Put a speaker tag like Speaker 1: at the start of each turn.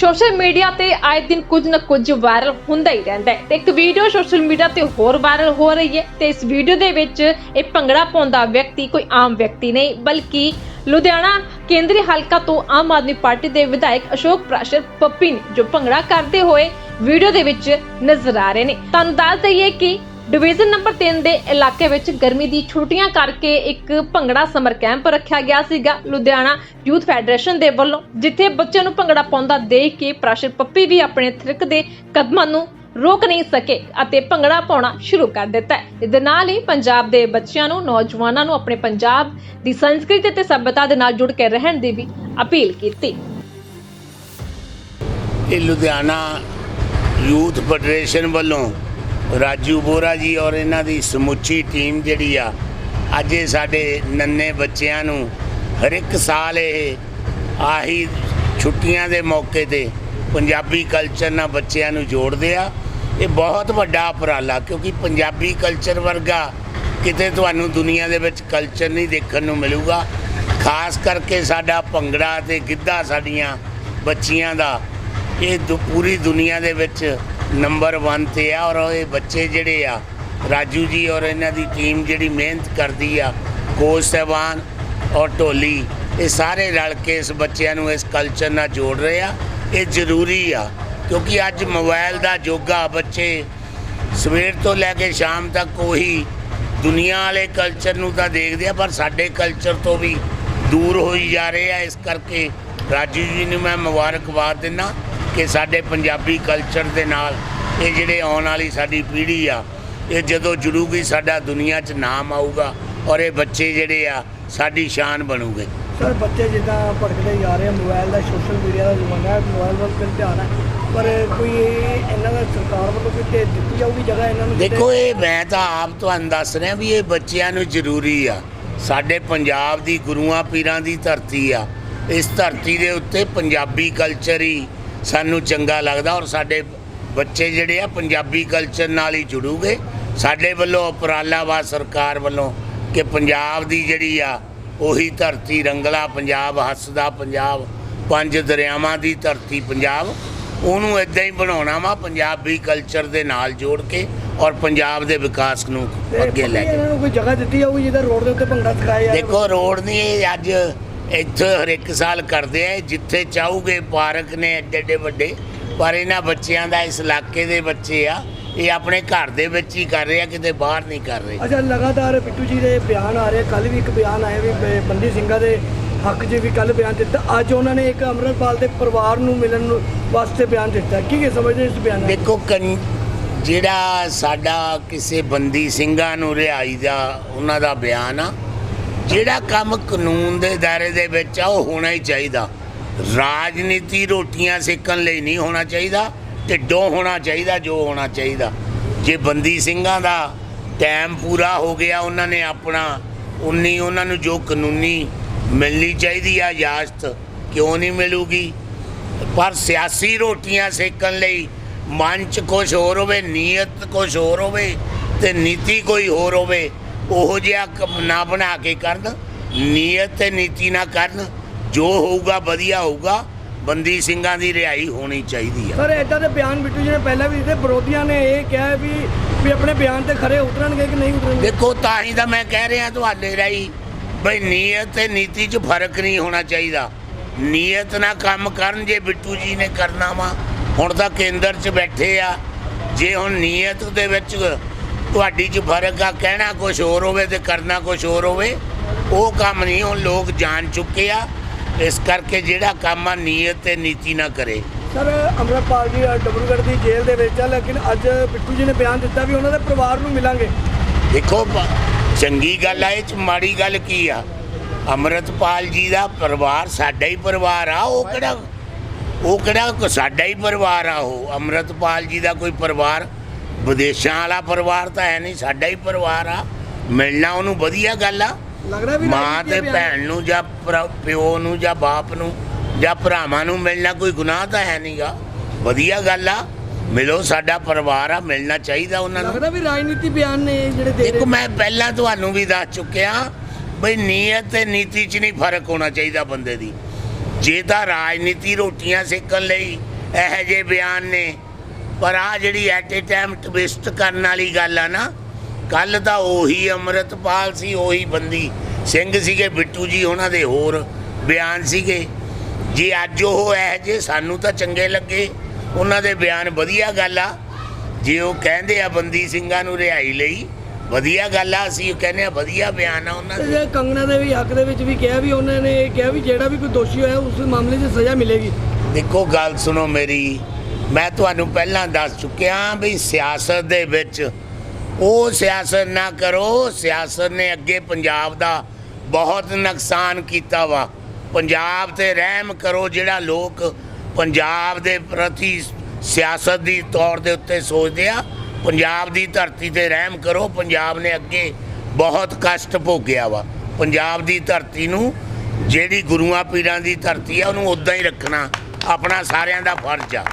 Speaker 1: Social media ਤੇ ਆਏ ਦਿਨ ਕੁਝ ਨਾ ਕੁਝ ਵਾਇਰਲ ਹੁੰਦਾ ਹੀ ਰਹਿੰਦਾ ਹੈ। ਤੇ ਇੱਕ ਵੀਡੀਓ ਸੋਸ਼ਲ ਮੀਡੀਆ ਤੇ ਹੋਰ ਵਾਇਰਲ ਹੋ ਰਹੀ ਹੈ ਤੇ ਇਸ ਵੀਡੀਓ ਦੇ ਵਿੱਚ ਇਹ ਭੰਗੜਾ ਪਾਉਂਦਾ ਵਿਅਕਤੀ ਕੋਈ ਆਮ ਵਿਅਕਤੀ ਨਹੀਂ, ਬਲਕਿ ਲੁਧਿਆਣਾ ਕੇਂਦਰੀ ਹਲਕਾ ਤੋਂ ਆਮ ਆਦਮੀ ਪਾਰਟੀ ਦੇ ਵਿਧਾਇਕ ਅਸ਼ੋਕ ਪ੍ਰਾਸ਼ਰ ਪੱਪੀ ਨੇ, ਜੋ ਭੰਗੜਾ ਕਰਦੇ ਹੋਏ ਵੀਡੀਓ ਦੇ ਵਿੱਚ ਨਜ਼ਰ ਆ ਰਹੇ ਨੇ। ਤੁਹਾਨੂੰ ਦੱਸ ਦਈਏ ਕਿ ਡਿਵੀਜ਼ਨ ਨੰਬਰ 3 ਦੇ ਇਲਾਕੇ ਵਿੱਚ ਗਰਮੀ ਦੀ ਛੁੱਟੀਆਂ ਕਰਕੇ ਇੱਕ ਭੰਗੜਾ ਸਮਰ ਕੈਂਪ ਰੱਖਿਆ ਗਿਆ ਸੀਗਾ। ਲੁਧਿਆਣਾ ਯੂਥ ਫੈਡਰੇਸ਼ਨ ਦੇ ਵੱਲੋਂ, ਜਿੱਥੇ ਬੱਚਿਆਂ ਨੂੰ ਭੰਗੜਾ ਪਾਉਂਦਾ ਦੇਖ ਕੇ ਪ੍ਰਾਸ਼ਰ ਪੱਪੀ ਵੀ ਆਪਣੇ ਥਿਰਕ ਦੇ ਕਦਮਾਂ ਨੂੰ ਰੋਕ ਨਹੀਂ ਸਕੇ ਅਤੇ ਭੰਗੜਾ ਪਾਉਣਾ ਸ਼ੁਰੂ ਕਰ ਦਿੱਤਾ ਇਸ ਦੇ ਨਾਲ ਹੀ ਪੰਜਾਬ ਦੇ ਬੱਚਿਆਂ ਨੂੰ, ਨੌਜਵਾਨਾਂ ਨੂੰ ਆਪਣੇ ਪੰਜਾਬ ਦੀ ਸੰਸਕ੍ਰਿਤੀ ਅਤੇ ਸੱਭਿਅਤਾ ਦੇ ਨਾਲ ਜੁੜ ਕੇ ਰਹਿਣ ਦੀ ਵੀ ਅਪੀਲ ਕੀਤੀ।
Speaker 2: ਇਹ ਲੁਧਿਆਣਾ ਯੂਥ ਫੈਡਰੇਸ਼ਨ ਵੱਲੋਂ ਰਾਜੂ ਬੋਰਾ ਜੀ ਔਰ ਇਹਨਾਂ ਦੀ ਸਮੁੱਚੀ ਟੀਮ ਜਿਹੜੀ ਆ, ਅੱਜ ਇਹ ਸਾਡੇ ਨੰਨੇ ਬੱਚਿਆਂ ਨੂੰ ਹਰ ਇੱਕ ਸਾਲ ਇਹ ਆਹੀ ਛੁੱਟੀਆਂ ਦੇ ਮੌਕੇ ਤੇ ਪੰਜਾਬੀ ਕਲਚਰ ਨਾਲ ਬੱਚਿਆਂ ਨੂੰ ਜੋੜਦੇ ਆ। ਇਹ ਬਹੁਤ ਵੱਡਾ ਉਪਰਾਲਾ ਕਿਉਂਕਿ ਪੰਜਾਬੀ ਕਲਚਰ ਵਰਗਾ ਕਿਤੇ ਤੁਹਾਨੂੰ ਦੁਨੀਆ ਦੇ ਵਿੱਚ ਕਲਚਰ ਨਹੀਂ ਦੇਖਣ ਨੂੰ ਮਿਲੂਗਾ। ਖਾਸ ਕਰਕੇ ਸਾਡਾ ਭੰਗੜਾ ਤੇ ਗਿੱਧਾ ਸਾਡੀਆਂ ਬੱਚੀਆਂ ਦਾ, ਇਹ ਦੁ- ਪੂਰੀ ਦੁਨੀਆ ਦੇ ਵਿੱਚ ਨੰਬਰ 1 ਤੇ ਆ ਔਰ ਇਹ ਬੱਚੇ ਜਿਹੜੇ ਆ, ਰਾਜੂ ਜੀ ਔਰ ਇਹਨਾਂ ਦੀ ਟੀਮ ਜਿਹੜੀ ਮਿਹਨਤ ਕਰਦੀ ਆ, ਕੋਚ ਸਾਹਿਬਾਨ ਔਰ ਢੋਲੀ, ਇਹ ਸਾਰੇ ਰਲ ਕੇ ਇਸ ਬੱਚਿਆਂ ਨੂੰ ਇਸ ਕਲਚਰ ਨਾਲ ਜੋੜ ਰਹੇ ਆ। ਇਹ ਜ਼ਰੂਰੀ ਆ, ਕਿਉਂਕਿ ਅੱਜ ਮੋਬਾਈਲ ਦਾ ਯੋਗਾ ਬੱਚੇ, ਸਵੇਰ ਤੋਂ ਲੈ ਕੇ ਸ਼ਾਮ ਤੱਕ ਉਹੀ ਦੁਨੀਆ ਵਾਲੇ ਕਲਚਰ ਨੂੰ ਤਾਂ ਦੇਖਦੇ ਆ, ਪਰ ਸਾਡੇ ਕਲਚਰ ਤੋਂ ਵੀ ਦੂਰ ਹੋਈ ਜਾ ਰਹੇ ਆ। ਇਸ ਕਰਕੇ ਰਾਜੂ ਜੀ ਨੂੰ ਮੈਂ ਮੁਬਾਰਕਬਾਦ ਦਿੰਦਾ ਕਿ ਸਾਡੇ ਪੰਜਾਬੀ ਕਲਚਰ ਦੇ ਨਾਲ ਇਹ ਜਿਹੜੇ ਆਉਣ ਵਾਲੀ ਸਾਡੀ ਪੀੜ੍ਹੀ ਆ ਇਹ ਜਦੋਂ ਜੁੜੂਗੀ ਸਾਡਾ ਦੁਨੀਆ 'ਚ ਨਾਮ ਆਊਗਾ ਔਰ ਇਹ ਬੱਚੇ ਜਿਹੜੇ ਆ ਸਾਡੀ ਸ਼ਾਨ ਬਣੂਗੇ।
Speaker 3: ਸਰ ਬੱਚੇ ਜਿੱਦਾਂ ਭਟਕਦੇ ਜਾ ਰਹੇ ਆ ਮੋਬਾਈਲ ਦਾ ਸੋਸ਼ਲ ਮੀਡੀਆ ਦਾ ਜ਼ਮਾਨਾ ਹੈ ਮੋਬਾਈਲ ਵੱਲ ਧਿਆਨ ਹੈ। ਪਰ ਕੋਈ ਇਹਨਾਂ ਦਾ ਸਰਕਾਰ ਵੱਲੋਂ ਕੋਈ ਤੇ ਦਿੱਤੀ ਜਾਊਗੀ ਜਗ੍ਹਾ ਇਹਨਾਂ ਨੂੰ?
Speaker 2: ਦੇਖੋ ਇਹ ਮੈਂ ਤਾਂ ਆਪ ਤੁਹਾਨੂੰ ਦੱਸ ਰਿਹਾ ਵੀ ਇਹ ਬੱਚਿਆਂ ਨੂੰ ਜ਼ਰੂਰੀ ਆ। ਸਾਡੇ ਪੰਜਾਬ ਦੀ ਗੁਰੂਆਂ ਪੀਰਾਂ ਦੀ ਧਰਤੀ ਆ। ਇਸ ਧਰਤੀ ਦੇ ਉੱਤੇ ਪੰਜਾਬੀ ਕਲਚਰ ਹੀ ਸਾਨੂੰ ਚੰਗਾ ਲੱਗਦਾ ਔਰ ਸਾਡੇ ਬੱਚੇ ਜਿਹੜੇ ਆ ਪੰਜਾਬੀ ਕਲਚਰ ਨਾਲ ਹੀ ਜੁੜੂਗੇ। ਸਾਡੇ ਵੱਲੋਂ ਉਪਰਾਲਾ ਵਾ ਸਰਕਾਰ ਵੱਲੋਂ ਕਿ ਪੰਜਾਬ ਦੀ ਜਿਹੜੀ ਆ ਉਹੀ ਧਰਤੀ ਰੰਗਲਾ ਪੰਜਾਬ ਹੱਸਦਾ ਪੰਜਾਬ ਪੰਜ ਦਰਿਆਵਾਂ ਦੀ ਧਰਤੀ ਪੰਜਾਬ ਉਹਨੂੰ ਇਦਾਂ ਹੀ ਬਣਾਉਣਾ ਵਾ ਪੰਜਾਬੀ ਕਲਚਰ ਦੇ ਨਾਲ ਜੋੜ ਕੇ ਔਰ ਪੰਜਾਬ ਦੇ ਵਿਕਾਸ ਨੂੰ ਅੱਗੇ ਲੈ
Speaker 3: ਇਹਨਾਂ
Speaker 2: ਕੇ।
Speaker 3: ਨੂੰ ਕੋਈ ਜਗ੍ਹਾ ਦਿੱਤੀ ਜਾਊਗੀ ਜਿਹਦਾ ਰੋਡ ਦੇ ਉੱਤੇ ਭੰਗੜਾ ਸਿਖਾਇਆ ਜਾਵੇ?
Speaker 2: ਦੇਖੋ ਰੋਡ ਨਹੀਂ ਇਹ ਅੱਜ ਇੱਥੇ ਹਰ ਇੱਕ ਸਾਲ ਕਰਦੇ ਆ ਜਿੱਥੇ ਚਾਹੋਗੇ ਪਾਰਕ ਨੇ ਐਡੇ ਐਡੇ ਵੱਡੇ ਪਰ ਇਹਨਾਂ ਬੱਚਿਆਂ ਦਾ ਇਸ ਇਲਾਕੇ ਦੇ ਬੱਚੇ ਆ ਇਹ ਆਪਣੇ ਘਰ ਦੇ ਵਿੱਚ ਹੀ ਕਰ ਰਹੇ ਆ ਕਿਤੇ ਬਾਹਰ ਨਹੀਂ ਕਰ ਰਹੇ।
Speaker 3: ਅੱਛਾ ਲਗਾਤਾਰ ਬਿੱਟੂ ਜੀ ਦੇ ਬਿਆਨ ਆ ਰਹੇ ਕੱਲ ਵੀ ਇੱਕ ਬਿਆਨ ਆਇਆ ਵੀ ਬ- ਬੰਦੀ ਸਿੰਘਾਂ ਦੇ ਹੱਕ 'ਚ ਵੀ ਕੱਲ ਬਿਆਨ ਦਿੱਤਾ। ਅੱਜ ਉਹਨਾਂ ਨੇ ਇੱਕ ਅਮਰਪਾਲ ਦੇ ਪਰਿਵਾਰ ਨੂੰ ਮਿਲਣ ਨੂੰ ਵਾਸਤੇ ਬਿਆਨ ਦਿੱਤਾ। ਕੀ ਕੀ ਸਮਝਦੇ ਇਸ ਬਿਆਨ ਨਾਲ?
Speaker 2: ਦੇਖੋ ਕੰ- ਜਿਹੜਾ ਸਾਡਾ ਕਿਸੇ ਬੰਦੀ ਸਿੰਘਾਂ ਨੂੰ ਰਿਹਾਈ ਦਾ ਉਹਨਾਂ ਦਾ ਬਿਆਨ ਆ ਜਿਹੜਾ ਕੰਮ ਕਾਨੂੰਨ ਦੇ ਦਾਇਰੇ ਦੇ ਵਿੱਚ ਆ ਉਹ ਹੋਣਾ ਹੀ ਚਾਹੀਦਾ। ਰਾਜਨੀਤੀ ਰੋਟੀਆਂ ਸੇਕਣ ਲਈ ਨਹੀਂ ਹੋਣਾ ਚਾਹੀਦਾ ਢਿੱਡੋਂ ਹੋਣਾ ਚਾਹੀਦਾ, ਜੋ ਹੋਣਾ ਚਾਹੀਦਾ। ਜੇ ਬੰਦੀ ਸਿੰਘਾਂ ਦਾ ਟਾਈਮ ਪੂਰਾ ਹੋ ਗਿਆ, ਉਹਨਾਂ ਨੇ ਆਪਣਾ ਉਨੀ ਉਹਨਾਂ ਨੂੰ ਜੋ ਕਾਨੂੰਨੀ ਮਿਲਣੀ ਚਾਹੀਦੀ ਆ ਇਜਾਜ਼ਤ ਕਿਉਂ ਨਹੀਂ ਮਿਲੂਗੀ? ਪਰ ਸਿਆਸੀ ਰੋਟੀਆਂ ਸੇਕਣ ਲਈ ਮਨ 'ਚ ਕੁਝ ਹੋਰ ਹੋਵੇ, ਨੀਅਤ ਕੁਝ ਹੋਰ ਹੋਵੇ ਤੇ ਨੀਤੀ ਕੋਈ ਹੋਰ ਹੋਵੇ, ਉਹੋ ਜਿਹਾ ਨਾ ਬਣਾ ਕੇ ਕਰਨ, ਨੀਅਤ ਤੇ ਨੀਤੀ ਨਾ ਕਰਨ ਜੋ ਹੋਊਗਾ ਵਧੀਆ ਹੋਊਗਾ ਬੰਦੀ ਸਿੰਘਾਂ ਦੀ ਰਿਹਾਈ ਹੋਣੀ ਚਾਹੀਦੀ ਆ।
Speaker 3: ਸਰ ਇਦਾਂ ਦੇ ਬਿਆਨ ਬਿੱਟੂ ਜੀ ਨੇ ਪਹਿਲਾਂ ਵੀ ਦਿੱਤੇ ਵਿਰੋਧੀਆਂ ਨੇ ਇਹ ਕਿਹਾ ਵੀ ਵੀ ਆਪਣੇ ਬਿਆਨ ਤੇ ਖਰੇ ਉਤਰਨਗੇ ਕਿ ਨਹੀਂ ਉਤਰਨਗੇ?
Speaker 2: ਦੇਖੋ ਤਾਂ ਹੀ ਤਾਂ ਮੈਂ ਕਹਿ ਰਿਹਾ ਤੁਹਾਡੇ ਰਾਹੀਂ ਬਈ ਨੀਅਤ ਤੇ ਨੀਤੀ 'ਚ ਫ਼ਰਕ ਨਹੀਂ ਹੋਣਾ ਚਾਹੀਦਾ। ਨੀਅਤ ਨਾਲ ਕੰਮ ਕਰਨ ਜੇ ਬਿੱਟੂ ਜੀ ਨੇ ਕਰਨਾ ਵਾ ਹੁਣ ਤਾਂ ਕੇਂਦਰ 'ਚ ਬੈਠੇ ਆ। ਜੇ ਹੁਣ ਨੀਅਤ ਦੇ ਵਿੱਚ ਤੁਹਾਡੀ 'ਚ ਫ਼ਰਕ ਆ ਕਹਿਣਾ ਕੁਝ ਹੋਰ ਹੋਵੇ ਤੇ ਕਰਨਾ ਕੁਝ ਹੋਰ ਹੋਵੇ ਉਹ ਕੰਮ ਨਹੀਂ ਹੁਣ ਲੋਕ ਜਾਣ ਚੁੱਕੇ ਆ। ਇਸ ਕਰਕੇ ਜਿਹੜਾ ਕੰਮ ਆ ਨੀਅਤ ਤੇ ਨੀਤੀ ਨਾ ਕਰੇ।
Speaker 3: ਸਰ ਅਮਰਪਾਲ ਜੀ ਡਬਲਗੜ੍ਹ ਦੀ ਜੇਲ੍ਹ ਦੇ ਵਿੱਚ ਆ ਲੇਕਿਨ ਅੱਜ ਬਿੱਟੂ ਜੀ ਨੇ ਬਿਆਨ ਦਿੱਤਾ ਵੀ ਉਹਨਾਂ ਦੇ ਪਰਿਵਾਰ ਨੂੰ ਮਿਲਾਂਗੇ।
Speaker 2: ਦੇਖੋ ਚੰਗੀ ਗੱਲ ਆ ਇਹ ਚ ਮਾੜੀ ਗੱਲ ਕੀ ਆ? ਅੰਮ੍ਰਿਤਪਾਲ ਜੀ ਦਾ ਪਰਿਵਾਰ ਸਾਡਾ ਹੀ ਪਰਿਵਾਰ ਆ ਉਹ ਕਿਹੜਾ ਉਹ ਕਿਹੜਾ ਸਾਡਾ ਹੀ ਪਰਿਵਾਰ ਆ ਉਹ? ਅੰਮ੍ਰਿਤਪਾਲ ਜੀ ਦਾ ਕੋਈ ਪਰਿਵਾਰ ਵਿਦੇਸ਼ਾਂ ਵਾਲਾ ਪਰਿਵਾਰ ਤਾਂ ਹੈ ਨਹੀਂ ਸਾਡਾ ਹੀ ਪਰਿਵਾਰ ਆ। ਮਿਲਣਾ ਉਹਨੂੰ ਵਧੀਆ ਗੱਲ ਆ।
Speaker 3: ਲੱਗਦਾ ਵੀ
Speaker 2: ਮਾਂ ਤੇ ਭੈਣ ਨੂੰ ਜਾਂ ਪਿਓ ਨੂੰ ਜਾਂ ਬਾਪ ਨੂੰ ਜਾਂ ਭਰਾਵਾਂ ਨੂੰ ਮਿਲਣਾ ਕੋਈ ਗੁਨਾਹ ਤਾਂ ਹੈ ਨਹੀਂਗਾ ਵਧੀਆ ਗੱਲ ਆ। ਮਿਲੋ ਸਾਡਾ ਪਰਿਵਾਰ ਆ ਮਿਲਣਾ ਚਾਹੀਦਾ ਉਹਨਾਂ ਨੂੰ।
Speaker 3: ਲੱਗਦਾ ਵੀ ਰਾਜਨੀਤੀ ਬਿਆਨ ਨੇ ਜਿਹੜੇ ਦੇ
Speaker 2: ਦੇਖੋ ਮੈਂ ਪਹਿਲਾਂ ਤੁਹਾਨੂੰ ਵੀ ਦੱਸ ਚੁੱਕਿਆ ਬਈ ਨੀਅਤ ਤੇ ਨੀਤੀ 'ਚ ਨਹੀਂ ਫ਼ਰਕ ਹੋਣਾ ਚਾਹੀਦਾ ਬੰਦੇ ਦੀ। ਜੇ ਤਾਂ ਰਾਜਨੀਤੀ ਰੋਟੀਆਂ ਸੇਕਣ ਲਈ ਇਹੋ ਜਿਹੇ ਬਿਆਨ ਨੇ ਪਰ ਆ ਜਿਹੜੀ ਐਟ ਏ ਟਾਈਮ ਟਵਿਸਟ ਕਰਨ ਵਾਲੀ ਗੱਲ ਆ ਨਾ ਕੱਲ ਤਾਂ ਉਹੀ ਅੰਮ੍ਰਿਤਪਾਲ ਸੀ ਉਹੀ ਬੰਦੀ। ਸਿੰਘ ਸੀਗੇ ਬਿੱਟੂ ਜੀ ਉਹਨਾਂ ਦੇ ਹੋਰ ਬਿਆਨ ਸੀਗੇ। ਜੇ ਅੱਜ ਉਹ ਇਹੋ ਜਿਹੇ ਸਾਨੂੰ ਤਾਂ ਚੰਗੇ ਲੱਗੇ। ਉਹਨਾਂ ਦੇ ਬਿਆਨ ਵਧੀਆ ਗੱਲ ਆ। ਜੇ ਉਹ ਕਹਿੰਦੇ ਆ ਬੰਦੀ ਸਿੰਘਾਂ ਨੂੰ ਰਿਹਾਈ ਲਈ ਵਧੀਆ ਗੱਲ ਆ। ਅਸੀਂ ਕਹਿੰਦੇ ਆ ਵਧੀਆ ਬਿਆਨ ਆ ਉਹਨਾਂ ਦੇ।
Speaker 3: ਜੇ ਕੰਗਣਾ ਦੇ ਵੀ ਹੱਕ ਦੇ ਵਿੱਚ ਵੀ ਕਿਹਾ ਵੀ ਉਹਨਾਂ ਨੇ ਇਹ ਕਿਹਾ ਵੀ ਜਿਹੜਾ ਵੀ ਕੋਈ ਦੋਸ਼ੀ ਹੋਇਆ ਉਸ ਮਾਮਲੇ 'ਚ ਸਜ਼ਾ ਮਿਲੇਗੀ।
Speaker 2: ਦੇਖੋ ਗੱਲ ਸੁਣੋ ਮੇਰੀ। ਮੈਂ ਤੁਹਾਨੂੰ ਪਹਿਲਾਂ ਦੱਸ ਚੁੱਕਿਆ ਵੀ ਸਿਆਸਤ ਦੇ ਵਿੱਚ ਉਹ ਸਿਆਸਤ ਨਾ ਕਰੋ, ਸਿਆਸਤ ਨੇ ਅੱਗੇ ਪੰਜਾਬ ਦਾ ਬਹੁਤ ਨੁਕਸਾਨ ਕੀਤਾ ਵਾ। ਪੰਜਾਬ ਤੇ ਰਹਿਮ ਕਰੋ, ਜਿਹੜਾ ਲੋਕ ਪੰਜਾਬ ਦੇ ਪ੍ਰਤੀ ਸਿਆਸਤ ਦੀ ਤੌਰ ਦੇ ਉੱਤੇ ਸੋਚਦੇ ਆ, ਪੰਜਾਬ ਦੀ ਧਰਤੀ ਤੇ ਰਹਿਮ ਕਰੋ। ਪੰਜਾਬ ਨੇ ਅੱਗੇ ਬਹੁਤ ਕਸ਼ਟ ਭੋਗਿਆ ਵਾ। ਪੰਜਾਬ ਦੀ ਧਰਤੀ ਨੂੰ, ਜਿਹੜੀ ਗੁਰੂਆਂ ਪੀਰਾਂ ਦੀ ਧਰਤੀ ਆ, ਉਹਨੂੰ ਉਦਾਂ ਹੀ ਰੱਖਣਾ, ਆਪਣਾ ਸਾਰਿਆਂ ਦਾ ਫਰਜ਼ ਆ।